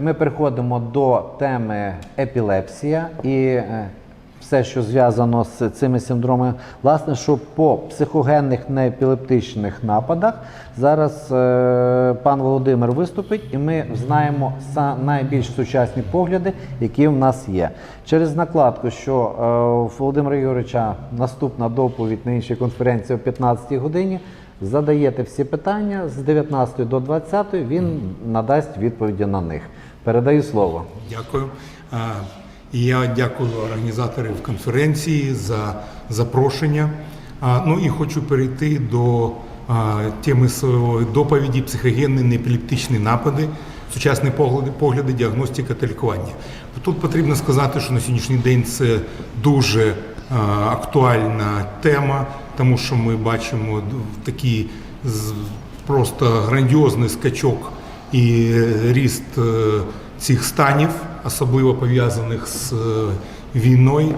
ми переходимо до теми епілепсія і е, все, що зв'язано з цими синдромами. Власне, що по психогенних неепілептичних нападах зараз е, пан Володимир виступить, і ми знаємо найбільш сучасні погляди, які в нас є. Через накладку, що е, у Володимира Юрича наступна доповідь на іншій конференції о 15 годині. Задаєте всі питання з 19 до 20, він надасть відповіді на них. Передаю слово. Дякую. Я дякую організаторів конференції за запрошення. Ну і хочу перейти до теми своєї доповіді психогенні неепілептичні напади, сучасні погляди, погляди, діагностика та лікування. Тут потрібно сказати, що на сьогоднішній день це дуже актуальна тема, тому що ми бачимо такий просто грандіозний скачок і ріст е, цих станів, особливо пов'язаних з е, війною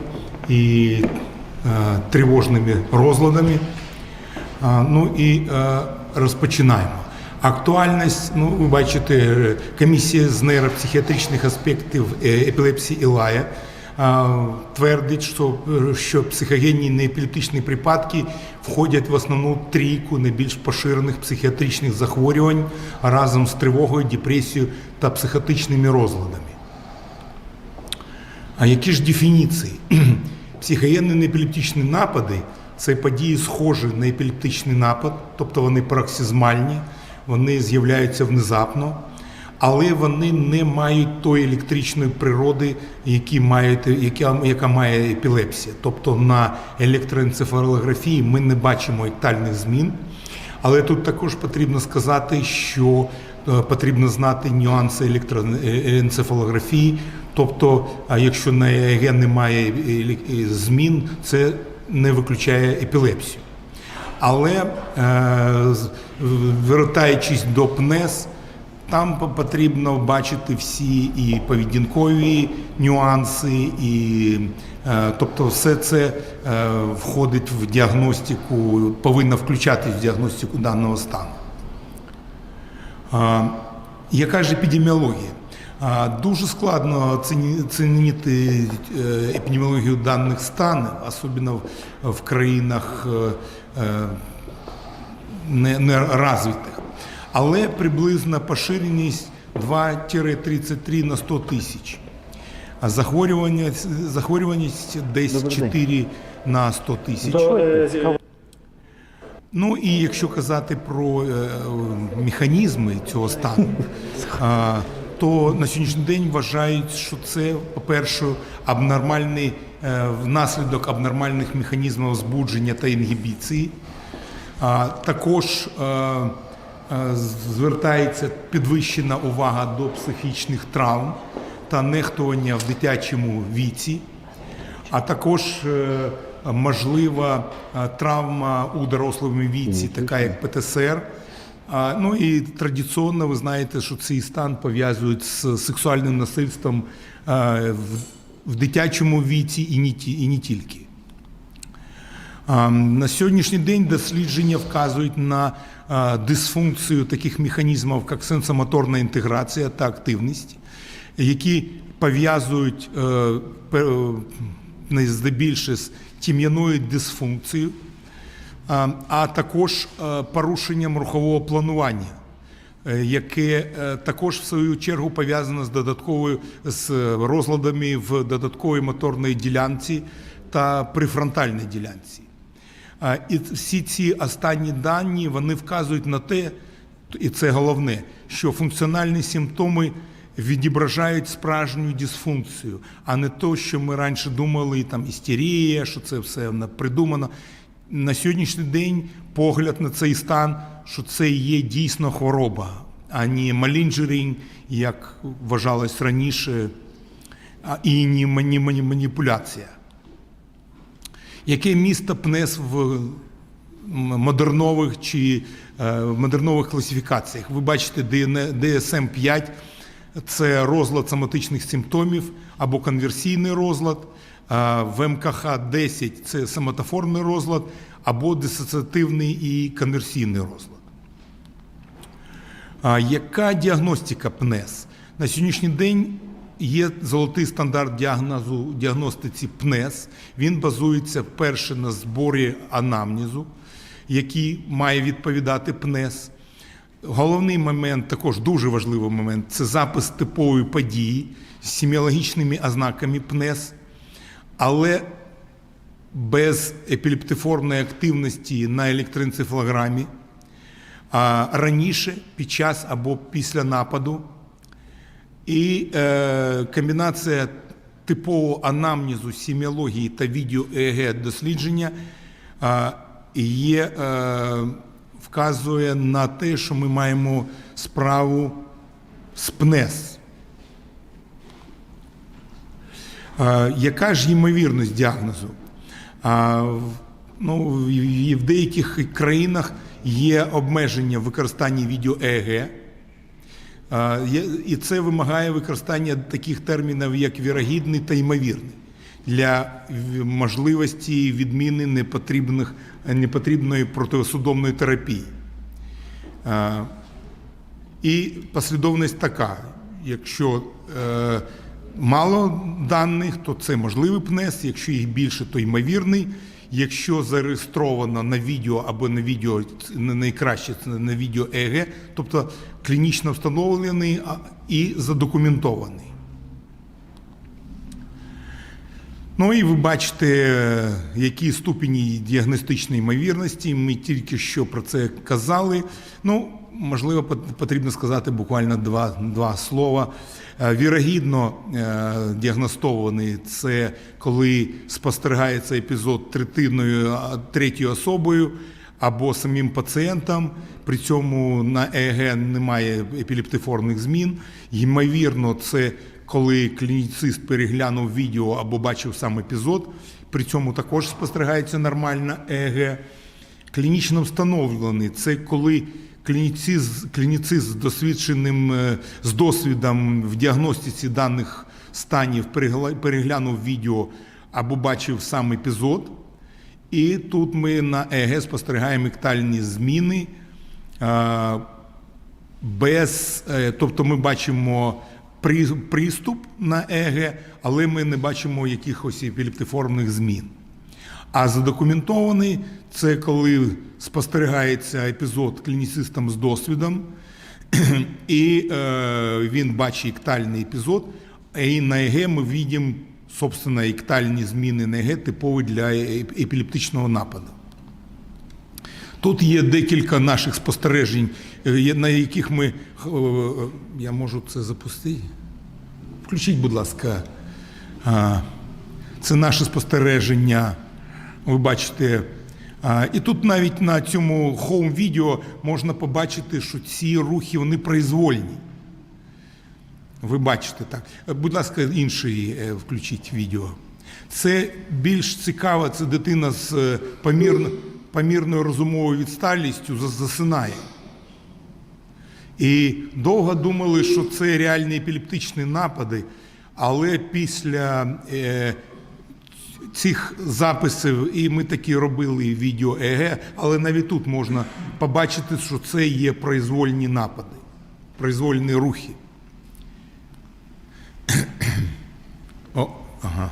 і е, тривожними розладами. Ну і розпочинаємо. Актуальність, ну ви бачите, комісія з нейропсихіатричних аспектів епілепсії Ілая твердить, що, що психогенні неепілептичні припадки входять в основну трійку найбільш поширених психіатричних захворювань разом з тривогою, депресією та психотичними розладами. А які ж дефініції? Психогенні неепілептичні напади це події, схожі на епілептичний напад, тобто вони пароксизмальні, вони з'являються внезапно, але вони не мають тої електричної природи, які мають, яка, яка має епілепсія. Тобто на електроенцефалографії ми не бачимо ектальних змін. Але тут також потрібно сказати, що е, потрібно знати нюанси електроенцефалографії. Тобто, якщо на ЕЕГ немає е, змін, це не виключає епілепсію. Але е, вертаючись до ПНЕС, там потрібно бачити всі і поведінкові нюанси, і е, тобто все це е, входить в діагностику, повинно включатись в діагностику даного стану. Яка ж епідеміологія? Дуже складно оцінити е, епідеміологію даних станів, особливо в- країнах е, Але приблизна поширеність 2-33 на 100 тисяч. А захворюваність, захворюваність десь 4 на 100 тисяч. Ну і якщо казати про е, механізми цього стану, то на сьогоднішній день вважають, що це, по-перше, абнормальний е, внаслідок абнормальних механізмів збудження та інгібіції. А, також е, е, звертається підвищена увага до психічних травм та нехтування в дитячому віці а також е, можлива е, травма у дорослому віці, така як ПТСР. Ну і традиційно ви знаєте, що цей стан пов'язують з сексуальним насильством е, в, дитячому віці і не, тільки. На сьогоднішній день дослідження вказують на дисфункцію таких механізмів, як сенсомоторна інтеграція та активність, які пов'язують е, е, найздебільше з тім'яною дисфункцією, а, також е, порушенням рухового планування е, яке е, також в свою чергу пов'язано з додатковою з розладами в додатковій моторній ділянці та прифронтальній ділянці. І всі ці останні дані вони вказують на те, і це головне, що функціональні симптоми відображають справжню дисфункцію, а не то, що ми раніше думали, там істерія, що це все придумано. На сьогоднішній день погляд на цей стан, що це є дійсно хвороба, а не малінджерінг, як вважалось раніше, і не мані- мані- маніпуляція. Яке місто ПНЕС в модернових чи е, модернових класифікаціях? Ви бачите, DSM-5 – це розлад соматичних симптомів або конверсійний розлад. В МКХ-10 – це соматоформний розлад або дисоціативний і конверсійний розлад. Яка діагностика ПНЕС? На сьогоднішній день є золотий стандарт діагнозу діагностиці ПНЕС. Він базується перше на зборі анамнезу, який має відповідати ПНЕС. Головний момент, також дуже важливий момент, це запис типової події з сіміологічними ознаками ПНЕС, але без епілептиформної активності на електроенцефалограмі, а раніше, під час або після нападу. І е, комбінація типового анамнезу, сіміології та відео ЕЕГ дослідження е, є, е, вказує на те, що ми маємо справу з ПНЕС. Е, яка ж ймовірність діагнозу? В- ну, в деяких країнах є обмеження в використанні відео ЕЕГ. І це вимагає використання таких термінів, як вірогідний та ймовірний, для можливості відміни непотрібних, непотрібної протисудомної терапії. І послідовність така: якщо е, мало даних, то це можливий ПНЕС, якщо їх більше, то ймовірний. Якщо зареєстровано на відео або на відео не найкраще це на відео ЕГ, тобто клінічно встановлений і задокументований. Ну і ви бачите, е, які ступені діагностичної ймовірності. Ми тільки що про це казали. Ну, можливо, потрібно сказати буквально два, два слова. Е, Вірогідно е, діагностований це коли спостерігається епізод третиною третьою особою або самим пацієнтом. При цьому на ЕЕГ немає епілептиформних змін. Ймовірно, це коли клініцист переглянув відео або бачив сам епізод, при цьому також спостерігається нормальна ЕЕГ. Клінічно встановлений це коли клініцист, клініцист з досвідченим е, з досвідом в діагностиці даних станів переглянув відео або бачив сам епізод. І тут ми на ЕЕГ спостерігаємо ектальні зміни. е, без, е, тобто ми бачимо приступ на ЕГ, але ми не бачимо якихось епілептиформних змін. А задокументований це коли спостерігається епізод клініцистом з досвідом, і е, він бачить ектальний епізод, і на ЕГ ми бачимо, собственно, ектальні зміни на ЕГ типові для епілептичного нападу. Тут є декілька наших спостережень, е, на яких ми. е, Я можу це запустити. Включіть, будь ласка. Це наше спостереження. Ви бачите. І тут навіть на цьому хоум відео можна побачити, що ці рухи вони произвольні. Ви бачите так. Е, Будь ласка, інший включіть відео. Це більш цікаво, це дитина з помірно, помірною розумовою відсталістю засинає. І довго думали, що це реальні епілептичні напади, але після е, цих записів, і ми такі робили відео ЕГ, але навіть тут можна побачити, що це є произвольні напади, произвольні рухи. О, ага.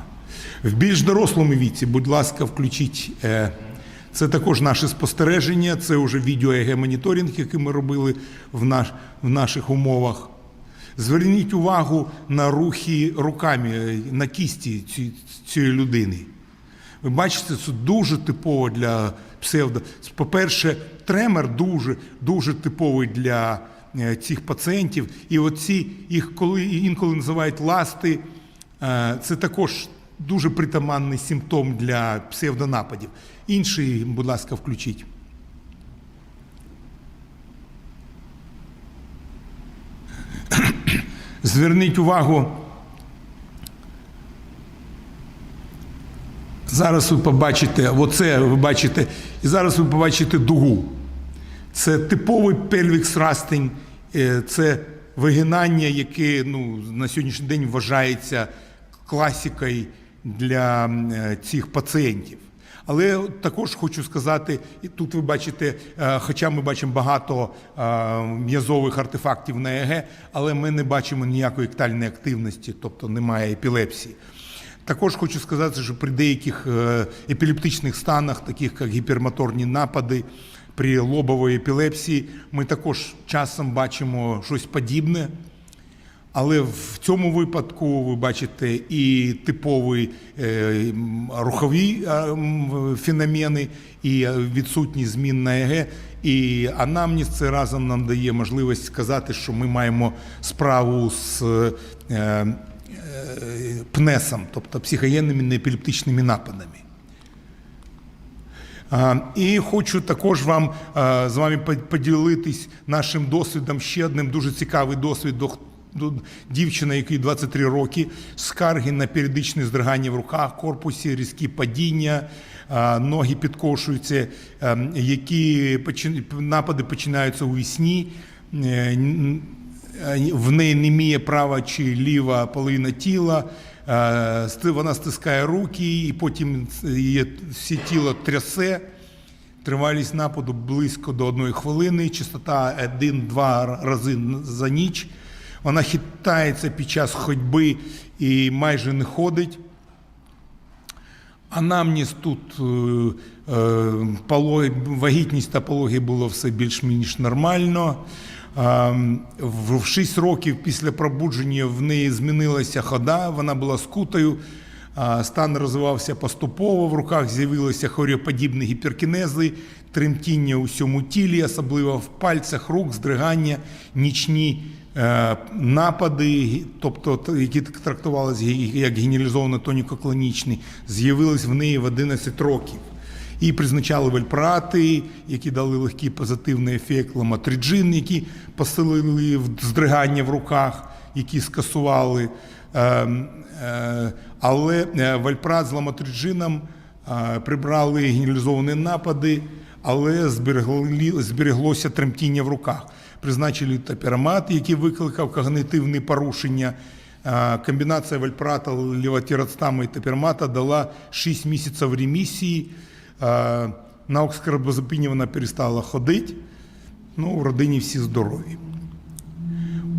В більш дорослому віці, будь ласка, включіть. Е, це також наше спостереження, це вже відео який ми робили в, наш, в наших умовах. Зверніть увагу на рухи руками, на кісті цієї людини. Ви бачите, це дуже типово для псевдо. По-перше, тремор дуже, дуже типовий для е, цих пацієнтів. І оці їх коли інколи називають ласти, е, це також дуже притаманний симптом для псевдонападів. Інший, будь ласка, включіть. Зверніть увагу. Зараз ви побачите, оце ви бачите, і зараз ви побачите дугу. Це типовий пельвікс растень, е, це вигинання, яке ну, на сьогоднішній день вважається класикою для е, цих пацієнтів. Але також хочу сказати, і тут ви бачите, е, хоча ми бачимо багато е, м'язових артефактів на ЕГ, але ми не бачимо ніякої ектальної активності, тобто немає епілепсії. Також хочу сказати, що при деяких епілептичних станах, таких як гіпермоторні напади, при лобовій епілепсії, ми також часом бачимо щось подібне. Але в цьому випадку ви бачите і типові е, рухові е, феномени, і відсутність змін на ЕГ. І анамніз це разом нам дає можливість сказати, що ми маємо справу з е, пнесом, тобто психогенними неепілептичними нападами. І хочу також вам з вами поділитись нашим досвідом. Ще одним дуже цікавий досвід до, до дівчина, якій 23 роки, скарги на періодичне здригання в руках, корпусі, різкі падіння, ноги підкошуються, які напади починаються у вісні. Е, е, В неї неміє права чи ліва половина тіла. Е, Вона стискає руки, і потім її все тіло трясе. Тривалість нападу близько до одної хвилини, частота 1-2 рази за ніч. Вона хитається під час ходьби і майже не ходить. Анамніз тут е, е, пологи, вагітність та пологи було все більш-менш нормально. Е, в 6 років після пробудження в неї змінилася хода, вона була скутою. Стан розвивався поступово, в руках з'явилися хоріоподібні гіперкінези, тремтіння у всьому тілі, особливо в пальцях рук, здригання, нічні е, напади, тобто які трактувалися як генералізовано тоніко-клонічні, з'явились в неї в 11 років. І призначали вельпрати, які дали легкий позитивний ефект, ламотриджин, які посилили здригання в руках, які скасували. Е, е, Але е, вальпрат з ламотриджином е, прибрали генералізовані напади, але збереглося тремтіння в руках. Призначили топірамат, який викликав когнитивні порушення. Комбінація вальпрата, лівотірацтаму і топірамата дала 6 місяців ремісії. На окскарбазепині вона перестала ходити. Ну, в родині всі здорові.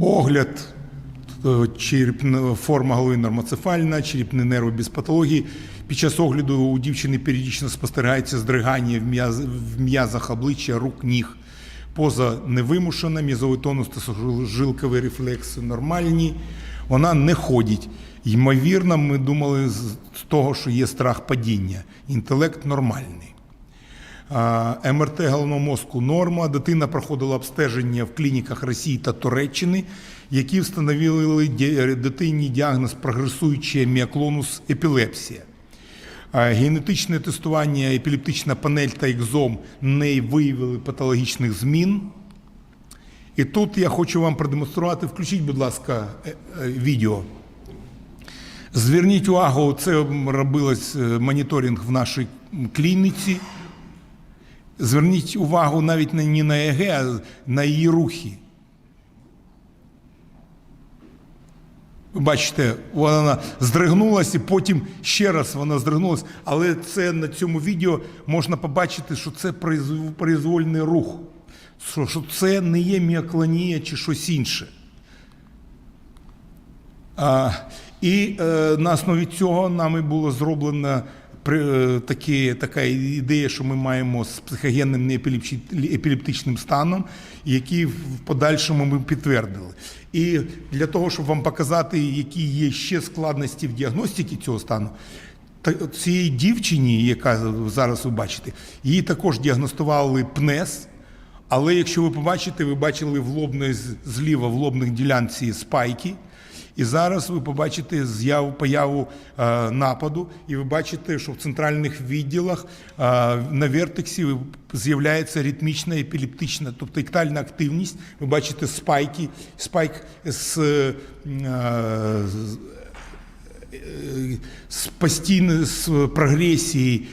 Огляд е, черепна форма голови нормоцефальна, черепний нерв без патології. Під час огляду у дівчини періодично спостерігається здригання в м'яз- в м'язах обличчя, рук, ніг. Поза невимушена, м'язовий тонус та жилковий рефлекси нормальні. Вона не ходить. Ймовірно, ми думали з того, що є страх падіння. Інтелект нормальний. МРТ головного мозку норма. Дитина проходила обстеження в клініках Росії та Туреччини, які встановили дитині діагноз прогресуючий міоклонус епілепсія. А, Генетичне тестування, епілептична панель та екзом не виявили патологічних змін. І тут я хочу вам продемонструвати. Включіть, будь ласка, е- е, відео. Зверніть увагу, це робилось е, моніторинг в нашій клініці. Зверніть увагу навіть не на ЕГ, а на її рухи. Бачите, вона здригнулася, і потім ще раз вона здригнулася. Але це на цьому відео можна побачити, що це произв- произвольний рух, що, що це не є міоклонія чи щось інше. А, і е, на основі цього нами було зроблено такі, така ідея, що ми маємо з психогенним неепілепсі- епілептичним станом, який в подальшому ми підтвердили. І для того, щоб вам показати, які є ще складності в діагностиці цього стану, та цієї дівчині, яка зараз ви бачите, її також діагностували ПНЕС. Але якщо ви побачите, ви бачили в лобної, зліва в лобних ділянці спайки. І зараз ви побачите з'яву появу е, нападу, і ви бачите, що в центральних відділах е, на вертексі з'являється ритмічна епілептична, тобто ектальна активність. Ви бачите спайки, спайк з, е, з постійної з прогресії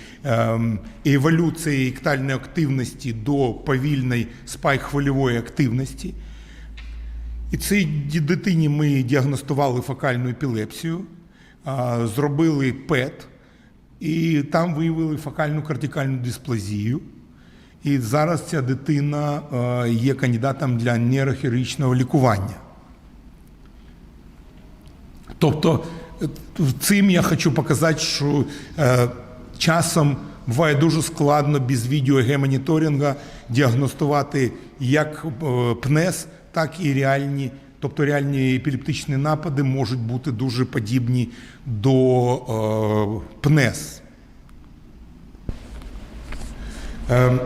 еволюції ектальної активності до повільної спайк-хвильової активності. І цій дитині ми діагностували фокальну епілепсію, зробили ПЕТ, І там виявили фокальну кортикальну дисплазію. І зараз ця дитина є кандидатом для нейрохірургічного лікування. Тобто, е, цим я хочу показати, що е, часом буває дуже складно без відео-моніторинга діагностувати як е, ПНЕС, так і реальні, тобто реальні епілептичні напади можуть бути дуже подібні до е, ПНЕС. Е,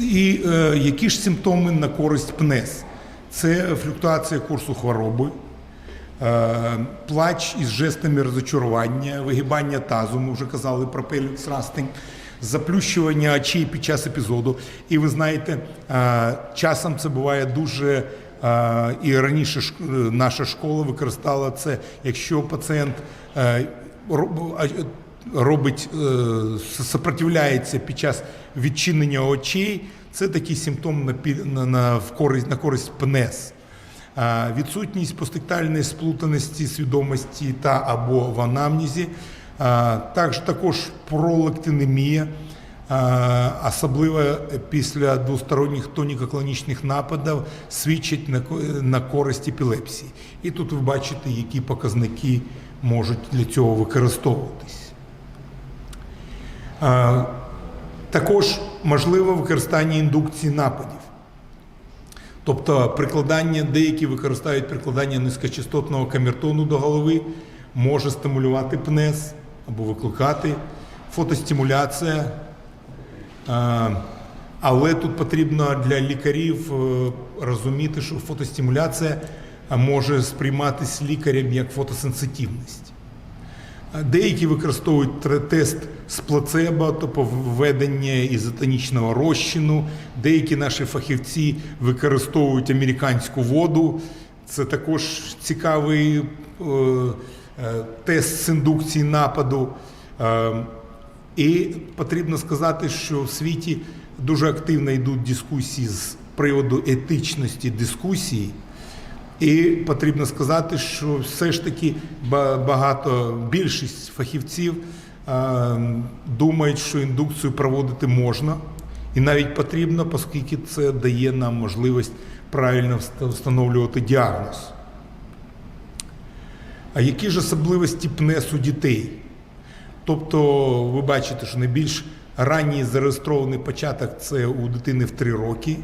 І е, які ж симптоми на користь ПНЕС? Це флюктуація курсу хвороби, е, плач із жестами розочарування, вигибання тазу, ми вже казали про пелікс растинг, заплющування очей під час епізоду. І ви знаєте, е, часом це буває дуже. І раніше наша школа використала це, якщо пацієнт е, робить, е, сопротивляється під час відчинення очей, це такий симптом на, на, на, в користь, на користь ПНЕС. Відсутність постектальної сплутаності свідомості та або в анамнезі, також, також пролактинемія, особливо після двосторонніх тоніко-клонічних нападів, свідчить на, користь епілепсії. І тут ви бачите, які показники можуть для цього використовуватись. Також можливе використання індукції нападів. Тобто прикладання, деякі використовують прикладання низькочастотного камертону до голови, може стимулювати ПНЕС або викликати фотостимуляція. Але тут потрібно для лікарів е, розуміти, що фотостимуляція може сприйматися лікарем як фотосенситивність. Деякі використовують тест з плацебо, тобто введення ізотонічного розчину. Деякі наші фахівці використовують американську воду. Це також цікавий е, е, тест з індукції нападу. Е, і потрібно сказати, що в світі дуже активно йдуть дискусії з приводу етичності дискусії. І потрібно сказати, що все ж таки багато більшість фахівців е, думають, що індукцію проводити можна і навіть потрібно, оскільки це дає нам можливість правильно встановлювати діагноз. А які ж особливості ПНЕС у дітей? Тобто, ви бачите, що найбільш ранній зареєстрований початок це у дитини в 3 роки.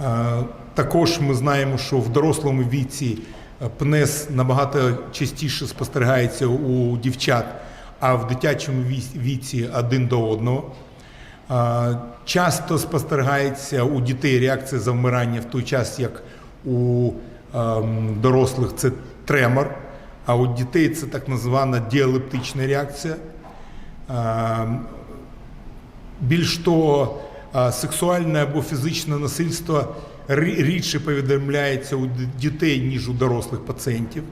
Е, Також ми знаємо, що в дорослому віці е, ПНЕС набагато частіше спостерігається у дівчат, а в дитячому віці один до одного. Е, Часто спостерігається у дітей реакція завмирання в той час, як у ем, дорослих це тремор, а у дітей це так звана діалептична реакція. Ем, більш того, сексуальне або фізичне насильство рідше повідомляється у дітей, ніж у дорослих пацієнтів.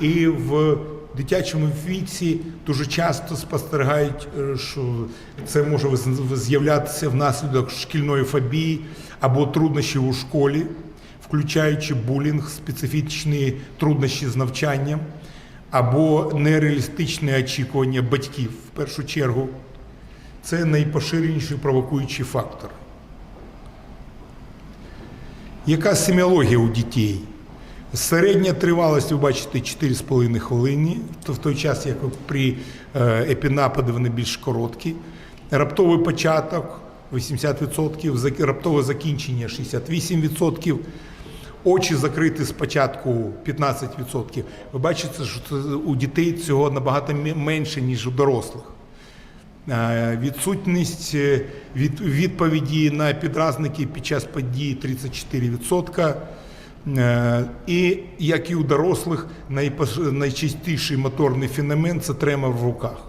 І в дитячому віці дуже часто спостерігають, е, що це може з'являтися внаслідок шкільної фобії або труднощів у школі, включаючи булінг, специфічні труднощі з навчанням, або нереалістичне очікування батьків в першу чергу. Це найпоширеніший провокуючий фактор. Яка семіологія у дітей? Середня тривалість, ви бачите, 4,5 хвилини, то в той час, як при е, епінападі вони більш короткі. Раптовий початок 80%, раптове закінчення 68%. Очі закриті спочатку 15%. Ви бачите, що це у дітей цього набагато менше, ніж у дорослих. Е, Відсутність е, від, відповіді на підразники під час події 34%. Е, І, як і у дорослих, найпош- найчастіший моторний феномен це тремор в руках.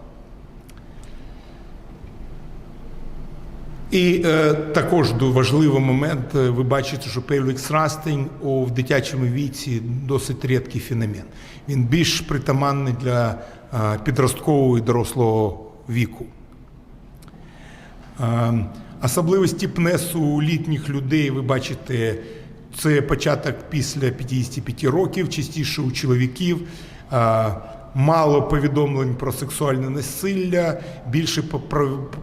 І е, також важливий момент, е, ви бачите, що pelvic thrusting у в дитячому віці досить рідкий феномен. Він більш притаманний для е, підросткового і дорослого віку. Е, Особливості ПНЕСу у літніх людей, ви бачите, це початок після 55 років, частіше у чоловіків. Е, мало повідомлень про сексуальне насилля, більше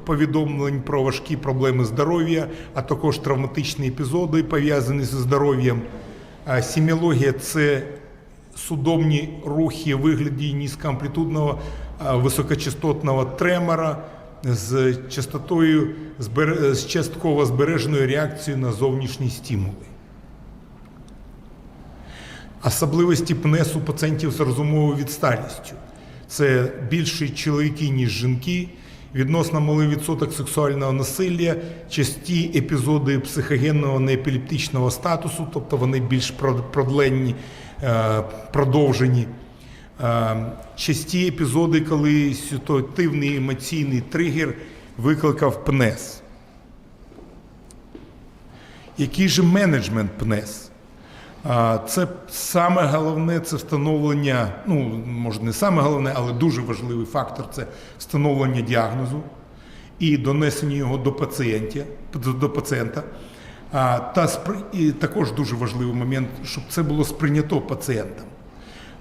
повідомлень про важкі проблеми здоров'я, а також травматичні епізоди, пов'язані зі здоров'ям. Сіміологія це судомні рухи вигляді низькоамплітудного високочастотного тремора з частотою з частково збереженою реакцією на зовнішні стимули. Особливості ПНЕС у пацієнтів з розумовою відсталістю. Це більше чоловіки, ніж жінки, відносно малий відсоток сексуального насилля, часті епізоди психогенного неепілептичного статусу, тобто вони більш прод- продленні, е, продовжені. Е, Часті епізоди, коли ситуативний емоційний тригер викликав ПНЕС. Який же менеджмент ПНЕС? Це саме головне це встановлення, ну може не саме головне, але дуже важливий фактор це встановлення діагнозу і донесення його до пацієнтів, до- пацієнта. Та і також дуже важливий момент, щоб це було сприйнято пацієнтом.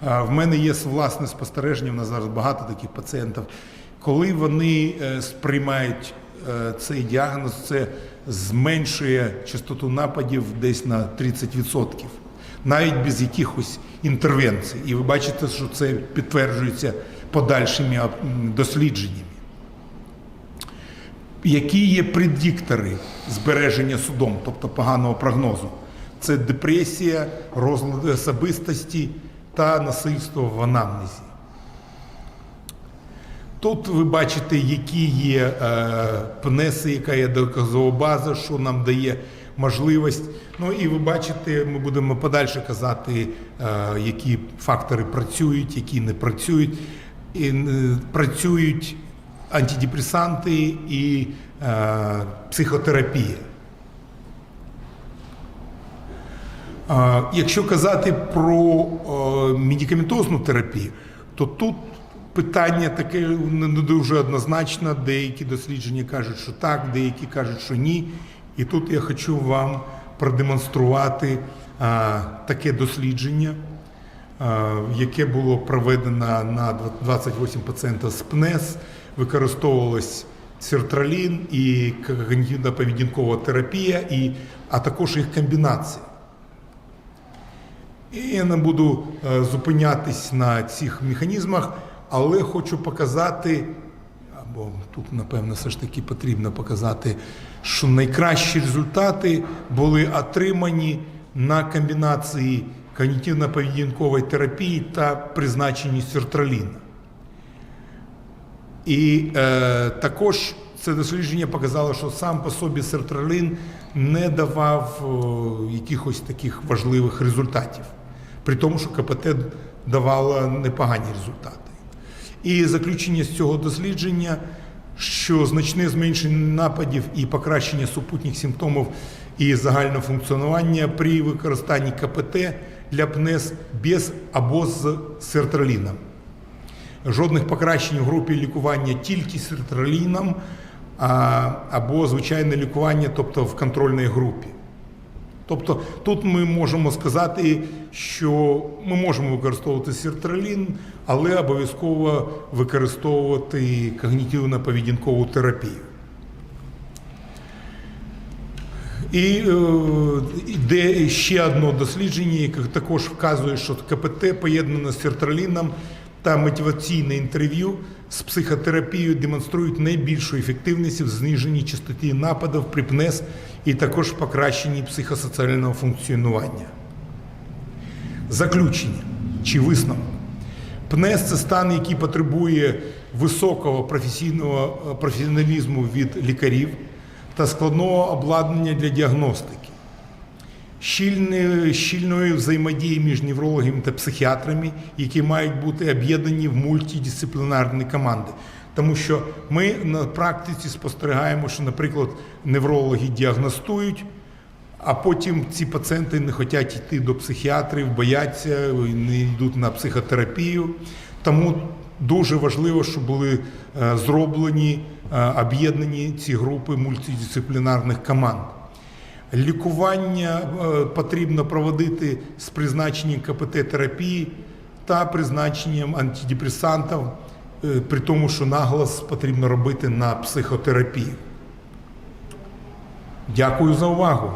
В мене є власне спостереження, в нас зараз багато таких пацієнтів. Коли вони е, сприймають е, цей діагноз, це зменшує частоту нападів десь на 30%, навіть без якихось інтервенцій. І ви бачите, що це підтверджується подальшими дослідженнями. Які є предиктори збереження судом, тобто поганого прогнозу? Це депресія, розлади особистості та насильство в анамнезі. Тут ви бачите, які є е, ПНЕСи, яка є доказова база, що нам дає можливість. Ну і ви бачите, ми будемо подальше казати, е, які фактори працюють, які не працюють. І, е, працюють антидепресанти і е, психотерапія. Якщо казати про медикаментозну терапію, то тут питання таке не дуже однозначно. Деякі дослідження кажуть, що так, деякі кажуть, що ні. І тут я хочу вам продемонструвати а, таке дослідження, а, яке було проведено на 28 пацієнтів з ПНЕС, використовувалось сертралін і когнітивно-поведінкова терапія, і, а також їх комбінація. І я не буду е, зупинятись на цих механізмах, але хочу показати, або тут, напевно, все ж таки потрібно показати, що найкращі результати були отримані на комбінації когнітивно-поведінкової терапії та призначенні сертраліна. І е, також це дослідження показало, що сам по собі сертралін не давав о, якихось таких важливих результатів, при тому, що КПТ давало непогані результати. І заключення з цього дослідження, що значне зменшення нападів і покращення супутніх симптомів і загального функціонування при використанні КПТ для ПНЕС без або з сертраліном жодних покращень в групі лікування тільки сертраліном або звичайне лікування, тобто в контрольній групі. Тобто тут ми можемо сказати, що ми можемо використовувати сертралін, але обов'язково використовувати когнітивно-поведінкову терапію. І е, йде ще одне дослідження, яке також вказує, що КПТ поєднане з сертраліном та мотиваційне інтерв'ю з психотерапією демонструють найбільшу ефективність в зниженні частоті нападів при ПНЕС і також покращенні психосоціального функціонування. Заключення чи висновок. ПНЕС це стан, який потребує високого професійного е, професіоналізму від лікарів та складного обладнання для діагностики, щільної, щільної взаємодії між неврологами та психіатрами, які мають бути об'єднані в мультидисциплінарні команди. Тому що ми на практиці спостерігаємо, що, наприклад, неврологи діагностують, а потім ці пацієнти не хочуть йти до психіатрів, бояться, не йдуть на психотерапію. Тому дуже важливо, щоб були е, зроблені, е, об'єднані ці групи мультидисциплінарних команд. Лікування е, потрібно проводити з призначенням КПТ-терапії та призначенням антидепресантів, е, при тому, що наголос потрібно робити на психотерапію. Дякую за увагу.